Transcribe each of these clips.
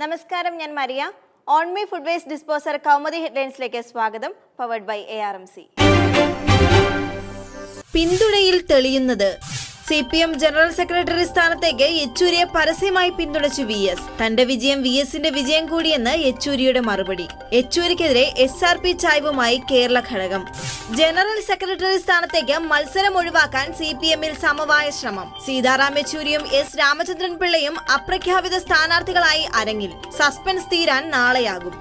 നമസ്കാരം ഞാൻ Maria. On me food waste disposer Kaumudi ഹെഡ്ലൈൻസിലേക്ക് സ്വാഗതം powered by A R M C പിന്തുണയിൽ തെളിയുന്നത് C P M general secretary സ്ഥാനത്തേക്ക് യെച്ചൂരിയെ പരസ്യമായി പിന്തുണച്ചു വി എസ്. തന്റെ വിജയം വി എസിന്റെ വിജയം കൂടിയെന്ന് യെച്ചൂരിയുടെ മറുപടി. യെച്ചൂരിക്കെതിരെ എസ് ആർ പി ചായ്വുമായി കേരള ഘടകം. ജനറൽ സെക്രട്ടറി സ്ഥാനത്തേക്ക് മത്സരം ഒഴിവാക്കാൻ സി പി എമ്മിൽ സമവായ ശ്രമം. സീതാറാം യെച്ചൂരിയും എസ് രാമചന്ദ്രൻ പിള്ളയും അപ്രഖ്യാപിത സ്ഥാനാർത്ഥികളായി അരങ്ങിൽ. സസ്പെൻസ് തീരാൻ നാളെയാകും.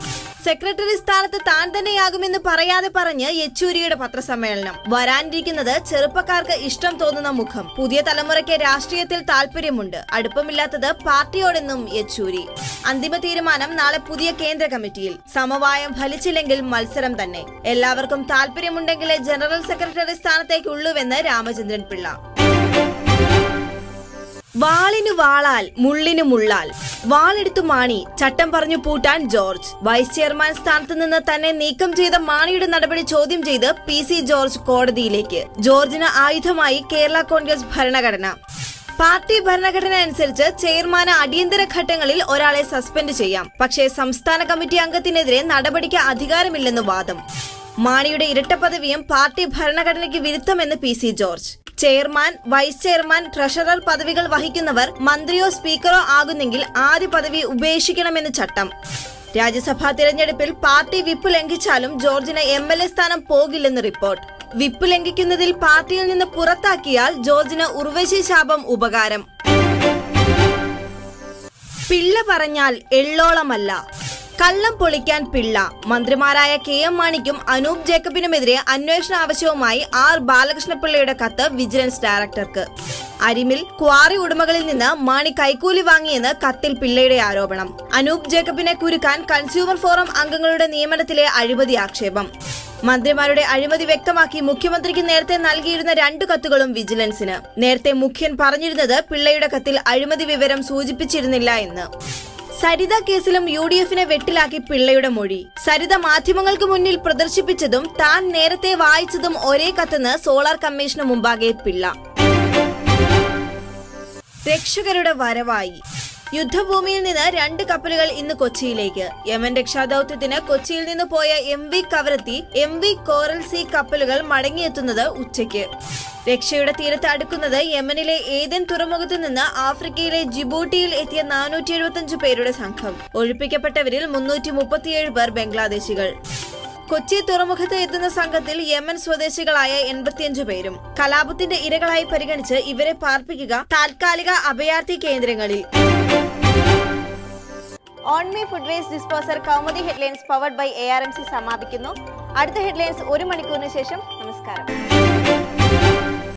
സെക്രട്ടറി സ്ഥാനത്ത് താൻ തന്നെയാകുമെന്ന് പറയാതെ പറഞ്ഞ് യെച്ചൂരിയുടെ പത്രസമ്മേളനം. വരാനിരിക്കുന്നത് ചെറുപ്പക്കാർക്ക് ഇഷ്ടം തോന്നുന്ന മുഖം. പുതിയ തലമുറയ്ക്ക് രാഷ്ട്രീയത്തിൽ താല്പര്യമുണ്ട്. അടുപ്പമില്ലാത്തത് പാർട്ടിയോടെന്നും യെച്ചൂരി. അന്തിമ തീരുമാനം നാളെ പുതിയ കേന്ദ്ര കമ്മിറ്റിയിൽ. സമവായം ഫലിച്ചില്ലെങ്കിൽ മത്സരം തന്നെ. എല്ലാവർക്കും താല്പര്യമുണ്ടെങ്കിലേ ജനറൽ സെക്രട്ടറി സ്ഥാനത്തേക്കുള്ളൂവെന്ന് രാമചന്ദ്രൻ പിള്ള. വാളിനു വാളാൽ മുള്ളിനു മുള്ളാൽ. വാളെടുത്തു മാണി ചട്ടം പറഞ്ഞു പൂട്ടാൻ ജോർജ്. വൈസ് ചെയർമാൻ സ്ഥാനത്ത് നിന്ന് തന്നെ നീക്കം ചെയ്ത മാണിയുടെ നടപടി ചോദ്യം ചെയ്ത് പി സി ജോർജ് കോടതിയിലേക്ക്. ജോർജിന് ആയുധമായി കേരള കോൺഗ്രസ് ഭരണഘടന. പാർട്ടി ഭരണഘടന അനുസരിച്ച് ചെയർമാന് അടിയന്തര ഘട്ടങ്ങളിൽ ഒരാളെ സസ്പെൻഡ് ചെയ്യാം. പക്ഷേ സംസ്ഥാന കമ്മിറ്റി അംഗത്തിനെതിരെ നടപടിക്ക് അധികാരമില്ലെന്ന് വാദം. മാണിയുടെ ഇരട്ട പദവിയും പാർട്ടി ഭരണഘടനയ്ക്ക് വിരുദ്ധമെന്ന് P C George. Chairman vice chairman treasurer പദവികൾ വഹിക്കുന്നവർ മന്ത്രിയോ സ്പീക്കറോ ആകുന്നെങ്കിൽ ആദ്യ പദവി ഉപേക്ഷിക്കണമെന്ന് ചട്ടം. രാജ്യസഭാ തിരഞ്ഞെടുപ്പിൽ പാർട്ടി വിപ്പ് ലംഘിച്ചാലും ജോർജിന് എം എൽ എ സ്ഥാനം പോകില്ലെന്ന് റിപ്പോർട്ട്. വിപ്പ് ലംഘിക്കുന്നതിൽ പാർട്ടിയിൽ നിന്ന് പുറത്താക്കിയാൽ ജോർജിന് ഉർവശി ശാപം ഉപകാരം. പിള്ള പറഞ്ഞാൽ എള്ളോളമല്ല. കള്ളം പൊളിക്കാൻ പിള്ള. മന്ത്രിമാരായ കെ എം മാണിക്കും അനൂപ് ജേക്കബിനുമെതിരെ അന്വേഷണ ആവശ്യവുമായി ആർ ബാലകൃഷ്ണപിള്ളയുടെ കത്ത് വിജിലൻസ് ഡയറക്ടർക്ക്. അരിമിൽ ക്വാറി ഉടമകളിൽ നിന്ന് മാണി കൈക്കൂലി വാങ്ങിയെന്ന് കത്തിൽ പിള്ളയുടെ ആരോപണം. അനൂപ് ജേക്കബിനെ കുരുക്കാൻ കൺസ്യൂമർ ഫോറം അംഗങ്ങളുടെ നിയമനത്തിലെ അഴിമതി ആക്ഷേപം. മന്ത്രിമാരുടെ അഴിമതി വ്യക്തമാക്കി മുഖ്യമന്ത്രിക്ക് നേരത്തെ നൽകിയിരുന്ന രണ്ടു കത്തുകളും വിജിലൻസിന്. നേരത്തെ മുഖ്യൻ പറഞ്ഞിരുന്നത് പിള്ളയുടെ കത്തിൽ അഴിമതി വിവരം സൂചിപ്പിച്ചിരുന്നില്ല എന്ന്. സരിത കേസിലും യു ഡി എഫിനെ വെട്ടിലാക്കി പിള്ളയുടെ മൊഴി. സരിത മാധ്യമങ്ങൾക്ക് മുന്നിൽ പ്രദർശിപ്പിച്ചതും താൻ നേരത്തെ വായിച്ചതും ഒരേ കത്തെന്ന് സോളാർ കമ്മീഷന് മുമ്പാകെ പിള്ള. രക്ഷകരുടെ വരവായി. യുദ്ധഭൂമിയിൽ നിന്ന് രണ്ട് കപ്പലുകൾ ഇന്ന് കൊച്ചിയിലേക്ക്. യമൻ രക്ഷാദൌത്യത്തിന് കൊച്ചിയിൽ നിന്ന് പോയ M V Kavaratti M V coral sea കപ്പലുകൾ മടങ്ങിയെത്തുന്നത് ഉച്ചയ്ക്ക്. രക്ഷയുടെ തീരത്ത് അടുക്കുന്നത് യമനിലെ ഏതൻ തുറമുഖത്ത് നിന്ന് ആഫ്രിക്കയിലെ ജിബൂട്ടിയിൽ എത്തിയ നാനൂറ്റി എഴുപത്തിയഞ്ച് പേരുടെ സംഘം. ഒഴിപ്പിക്കപ്പെട്ടവരിൽ മുന്നൂറ്റി മുപ്പത്തിയേഴ് പേർ ബംഗ്ലാദേശികൾ. കൊച്ചി തുറമുഖത്ത് എത്തുന്ന സംഘത്തിൽ യമൻ സ്വദേശികളായ എൺപത്തിയഞ്ചു പേരും. കലാപത്തിന്റെ ഇരകളായി പരിഗണിച്ച് ഇവരെ പാർപ്പിക്കുക താൽക്കാലിക അഭയാർത്ഥി കേന്ദ്രങ്ങളിൽ. On me food waste disposer Kaumudi headlines powered by A R M C സമാപിക്കുന്നു. അടുത്ത ഹെഡ്ലൈൻസ് ഒരു മണിക്കൂറിന് ശേഷം നമസ്കാരം.